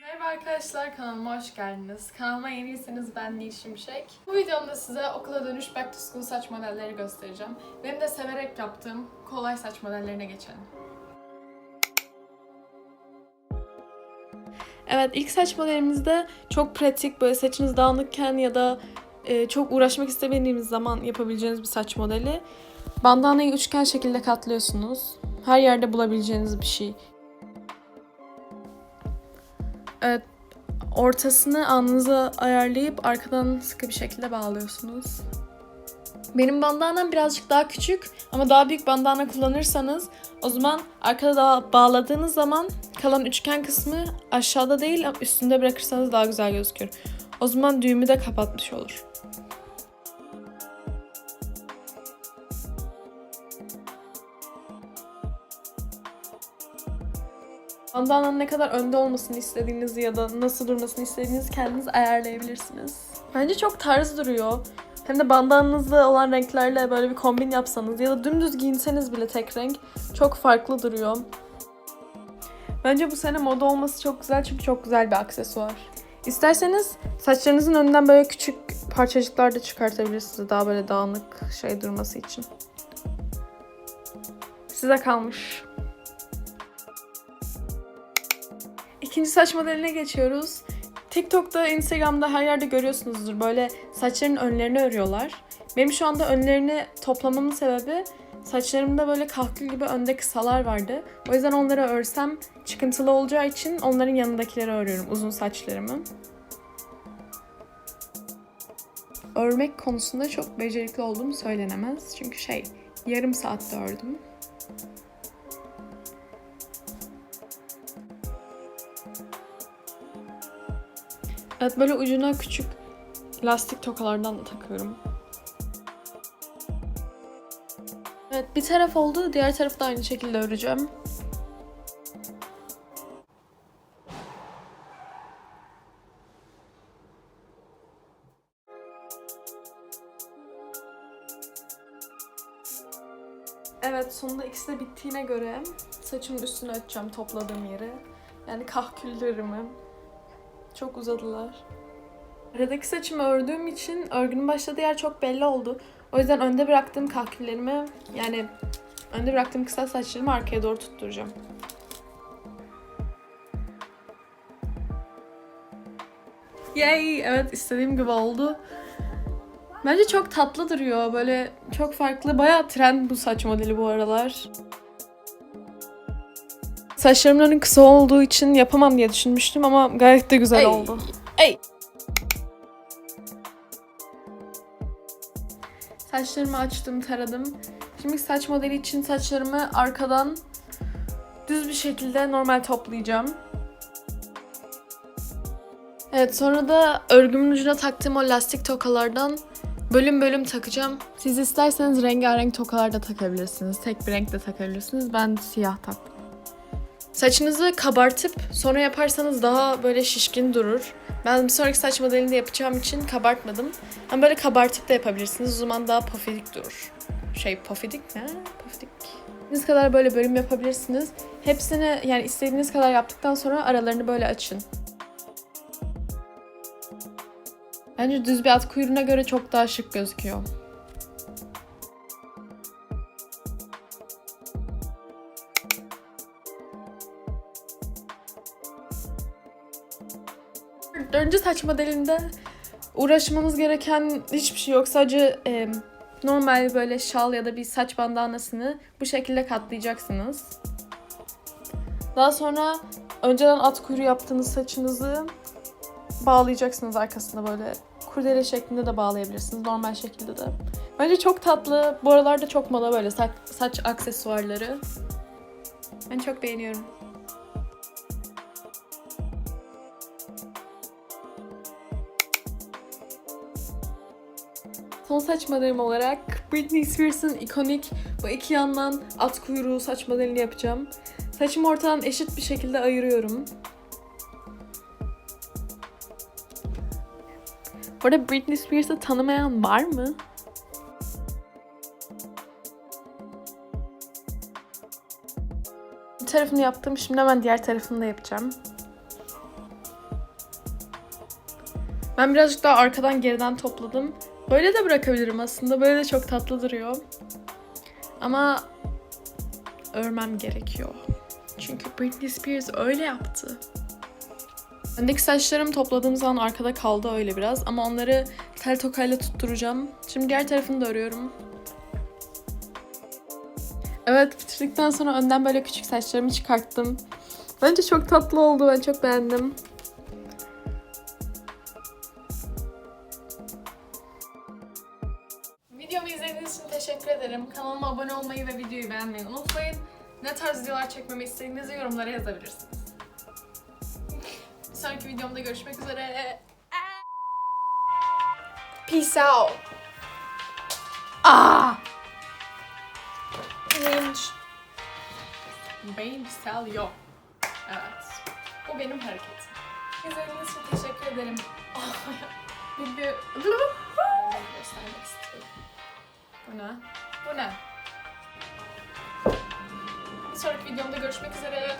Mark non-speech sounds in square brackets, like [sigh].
Merhaba arkadaşlar kanalıma hoş geldiniz. Kanalıma yeniyseniz ben Nil Şimşek. Bu videomda size okula dönüş back to school saç modelleri göstereceğim. Benim de severek yaptığım kolay saç modellerine geçelim. Evet ilk saç modelimizde çok pratik böyle saçınız dağınıkken ya da e, çok uğraşmak istemediğiniz zaman yapabileceğiniz bir saç modeli. Bandanayı üçgen şekilde katlıyorsunuz. Her yerde bulabileceğiniz bir şey. Evet, ortasını alnınıza ayarlayıp arkadan sıkı bir şekilde bağlıyorsunuz. Benim bandanam birazcık daha küçük ama daha büyük bandana kullanırsanız o zaman arkada daha bağladığınız zaman kalan üçgen kısmı aşağıda değil üstünde bırakırsanız daha güzel gözükür. O zaman düğümü de kapatmış olur. Bandananın ne kadar önde olmasını istediğinizi ya da nasıl durmasını istediğinizi kendiniz ayarlayabilirsiniz. Bence çok tarz duruyor. Hem de bandananızda olan renklerle böyle bir kombin yapsanız ya da dümdüz giyinseniz bile tek renk çok farklı duruyor. Bence bu sene moda olması çok güzel çünkü çok güzel bir aksesuar. İsterseniz saçlarınızın önünden böyle küçük parçacıklar da çıkartabilirsiniz daha böyle dağınık şey durması için. Size kalmış. İkinci saç modeline geçiyoruz. TikTok'ta, Instagram'da her yerde görüyorsunuzdur. Böyle saçların önlerini örüyorlar. Benim şu anda önlerini toplamamın sebebi saçlarımda böyle kahkül gibi önde kısalar vardı. O yüzden onları örsem çıkıntılı olacağı için onların yanındakileri örüyorum uzun saçlarımı. Örmek konusunda çok becerikli olduğum söylenemez. Çünkü şey yarım saatte ördüm. Evet böyle ucuna küçük lastik tokalardan da takıyorum. Evet bir taraf oldu diğer tarafı da aynı şekilde öreceğim. Evet sonunda ikisi de bittiğine göre saçımın üstünü açacağım topladığım yere. Yani kahküllerimi. Çok uzadılar. Aradaki saçımı ördüğüm için örgünün başladığı yer çok belli oldu. O yüzden önde bıraktığım kahküllerimi yani önde bıraktığım kısa saçlarımı arkaya doğru tutturacağım. Yay! Evet istediğim gibi oldu. Bence çok tatlı duruyor. Böyle çok farklı. Bayağı trend bu saç modeli bu aralar. Saçlarımın önü kısa olduğu için yapamam diye düşünmüştüm ama gayet de güzel Ay. oldu. Ay. Saçlarımı açtım, taradım. Şimdi saç modeli için saçlarımı arkadan düz bir şekilde normal toplayacağım. Evet sonra da örgümün ucuna taktığım o lastik tokalardan bölüm bölüm takacağım. Siz isterseniz rengarenk tokalar da takabilirsiniz. Tek bir renk de takabilirsiniz. Ben siyah taktım. Saçınızı kabartıp sonra yaparsanız daha böyle şişkin durur. Ben bir sonraki saç modelini de yapacağım için kabartmadım. Ama böyle kabartıp da yapabilirsiniz. O zaman daha pofidik durur. Şey pofidik ne? Pofidik. İstediğiniz kadar böyle bölüm yapabilirsiniz. Hepsini yani istediğiniz kadar yaptıktan sonra aralarını böyle açın. Bence düz bir at kuyruğuna göre çok daha şık gözüküyor. Dördüncü saç modelinde uğraşmanız gereken hiçbir şey yok. Sadece e, normal böyle şal ya da bir saç bandanasını bu şekilde katlayacaksınız. Daha sonra önceden at kuyruğu yaptığınız saçınızı bağlayacaksınız arkasında böyle kurdele şeklinde de bağlayabilirsiniz. Normal şekilde de. Bence çok tatlı. Bu aralarda çok moda böyle saç, saç aksesuarları. Ben çok beğeniyorum. Son saç modelim olarak Britney Spears'ın ikonik bu iki yandan at kuyruğu saç modelini yapacağım. Saçımı ortadan eşit bir şekilde ayırıyorum. Bu arada Britney Spears'ı tanımayan var mı? Bir tarafını yaptım. Şimdi hemen diğer tarafını da yapacağım. Ben birazcık daha arkadan geriden topladım. Böyle de bırakabilirim aslında. Böyle de çok tatlı duruyor. Ama örmem gerekiyor. Çünkü Britney Spears öyle yaptı. Öndeki saçlarım topladığım zaman arkada kaldı öyle biraz ama onları tel tokayla tutturacağım. Şimdi diğer tarafını da örüyorum. Evet bitirdikten sonra önden böyle küçük saçlarımı çıkarttım. Bence çok tatlı oldu. Ben çok beğendim. Videomu izlediğiniz için teşekkür ederim. Kanalıma abone olmayı ve videoyu beğenmeyi unutmayın. Ne tarz videolar çekmemi istediğinizi yorumlara yazabilirsiniz. Bir sonraki videomda görüşmek üzere. Peace out. Ah! Cringe. Beyin sel yok. Evet. Bu benim hareketim. İzlediğiniz için teşekkür ederim. [laughs] bir bir... göstermek istiyorum. Bu ne? Bu ne? Bir sonraki videomda görüşmek üzere.